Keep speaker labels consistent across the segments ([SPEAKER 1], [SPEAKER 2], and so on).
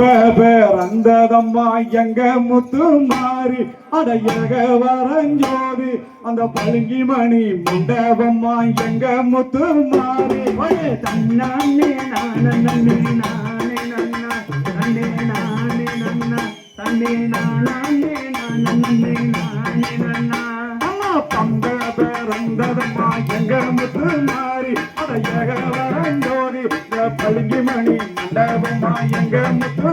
[SPEAKER 1] பம்ப பேரந்ததம்மா எங்க முத்து மாறி அடையக வரஞ்சோதி அந்த பழுங்கி மணி முண்டவம்மா எங்க முத்து மாறி
[SPEAKER 2] தன்னே நானே நானே நன்னே நானே நானே நானே நானே
[SPEAKER 1] நானே எங்க முத்து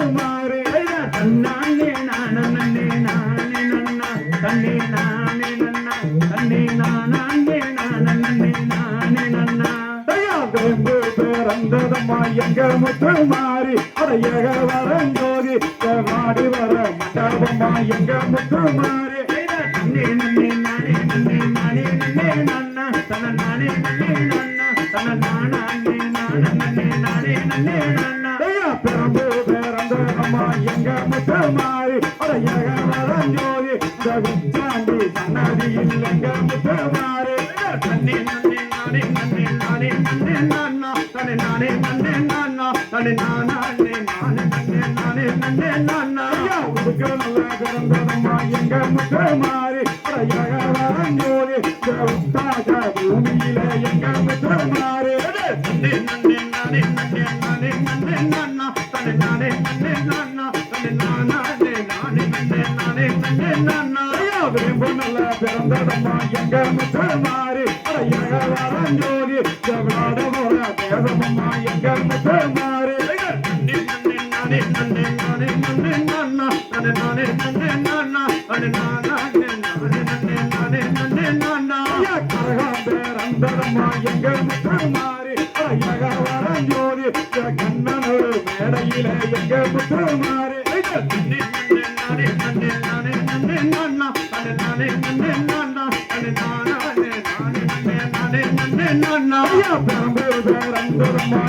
[SPEAKER 2] தன்னானே நானே நன்னே நானே நன்னா. தன்னே நானே நன்னா. தன்னே நானே நானே நன்னே நானே நன்னா.
[SPEAKER 1] ஐயா பிறந்ததம்மா எங்க அடையக வரங்கோதி மாடி வர மண்டபம்மா எங்க முத்துமாரி அம்மா எங்க முத்து மாறி அடையக வரஞ்சோதி விச்சாண்டி சன்னதியில் எங்க முத்து மாறி
[SPEAKER 2] தன்னே நன்னே நானே நன்னே நானே நன்னே நானா தனி நானே நன்னே நானா தனி நானே நானே நன்னே நானே நன்னே நன்னா.
[SPEAKER 1] உடுக்க நல்ல பிறந்ததம்மா எங்க முத்து மாறி அடையக வரஞ்சோதி உத்தாக பூமியில ஐயா வேம்பு நல்ல பிறந்ததம்மா எங்க முத்து மாறி அடையக வரஞ்சோதி ஜெகநாத போல தேவமம்மா எங்க முத்து மாறி
[SPEAKER 2] தன்னே நன்னே நானே நன்னே நானே நன்னே நன்னா தனே நானே நன்னே நன்னா தனே நானே நானே நன்னே நானே நன்னே நன்னா
[SPEAKER 1] ஐயா கரகம் பிறந்ததம்மா எங்க முத்து எங்க முத்து மாறி
[SPEAKER 2] தன்னே நன்னே நானே நன்னே நானே நன்னே நன்னா தனே நானே நன்னே நன்னா தனே நானே நானே நன்னே நானே நன்னே நன்னா
[SPEAKER 1] ஐயா பிறந்து பிறந்ததம்மா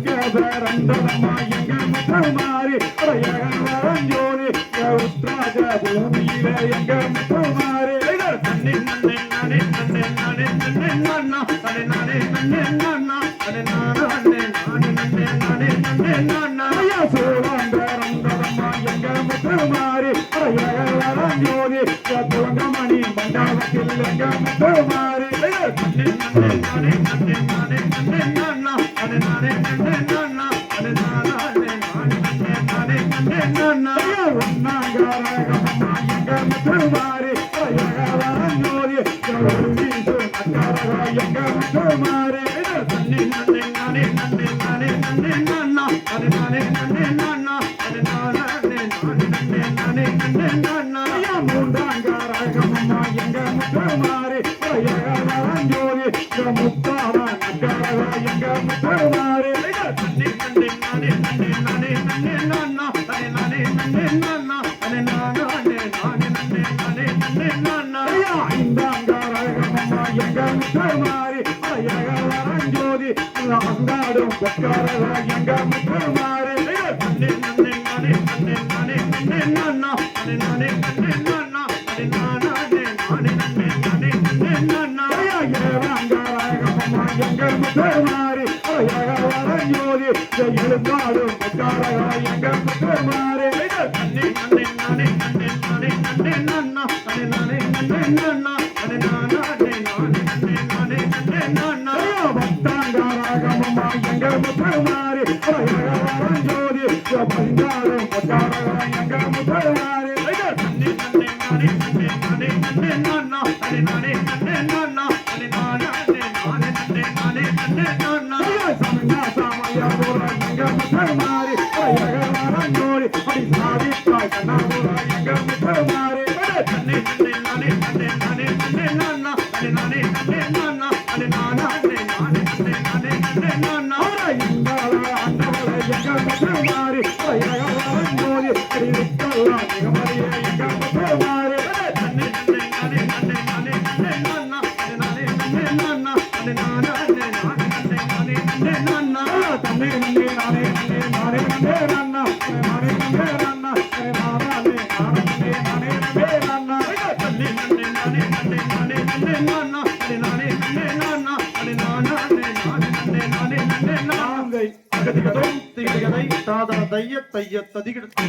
[SPEAKER 1] ஐயா உடுக்க பிறந்ததம்மா எங்க முத்து மாறி அடையக வரஞ்சோதி உத்ராஜ பூமியில எங்க முத்து மாறி
[SPEAKER 2] தன்னே நன்னே நானே நன்னே நானே நன்னே நன்னா தனே நானே நன்னே நன்னா தனே நானே நானே நன்னே நானே நன்னே நன்னா
[SPEAKER 1] ஐயா சூழம் பிறந்ததம்மா எங்க முத்து மாறி அடையக வரஞ்சோதி துவங்கமணி மண்டபத்தில் எங்க முத்து மாறி
[SPEAKER 2] தன்னே நன்னே நானே நன்னே நானே நன்னே நன்னா தனே நானே நன்னே நன்னா
[SPEAKER 1] மாறி அடையக அங்காடும் எங்க முத்து மாறி
[SPEAKER 2] நன்னே நானே நன்னே நானே நன்னே நன்னா தனே நானே நன்னே நானே நானே நன்னே நானே நன்னே
[SPEAKER 1] எங்க எழுந்தாடும் எங்க
[SPEAKER 2] நன்னே நானே நன்னே நானே நன்னே நானே நன்னே நானே நன்னே நானே நன்னே நன்னா
[SPEAKER 1] ஐயா சமயா போற எங்க முத்து
[SPEAKER 2] தாதா தைய தைய ததிகிடத்தை